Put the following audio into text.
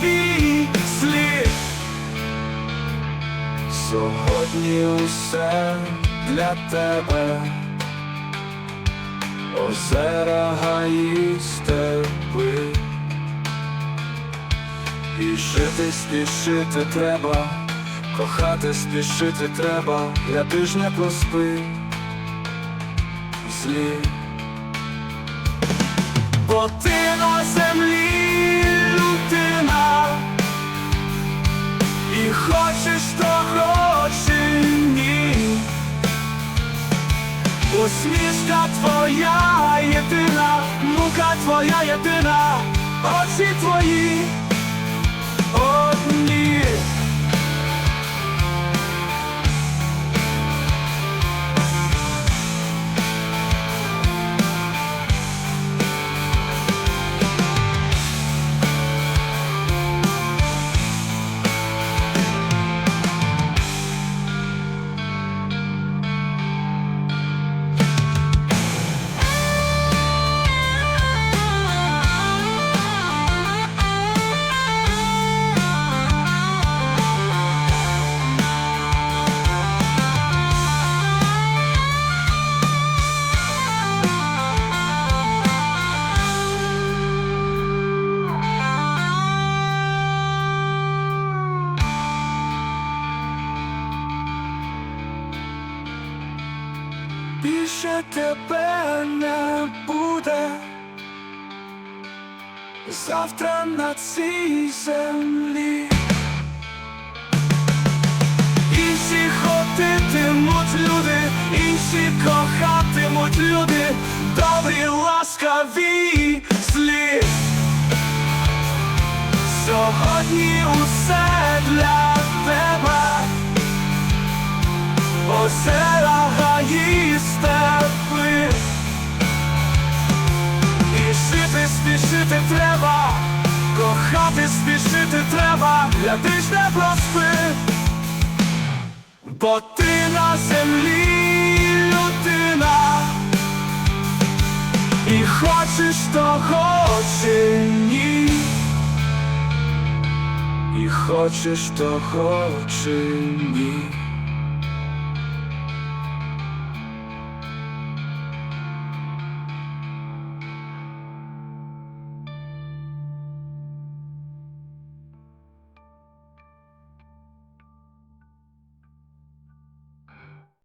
ласкаві слід. Сьогодні усе для тебе. Озера гаї степи І жити спішити треба, кохати спішити треба, для тижня поспи злі. Бо ти на землі Усмішка твоя єдина, мука твоя єдина, очі твої Більше тебе не буде завтра на цій землі. Інші ходитимуть люди, інші кохатимуть люди, добрі, ласкаві злі. Сьогодні усе для тебе. Озера спішити треба, кохати спішити треба, глядиш не проспи, бо ти на землі людина, і хочеш того чи ні, і хочеш того чи ні.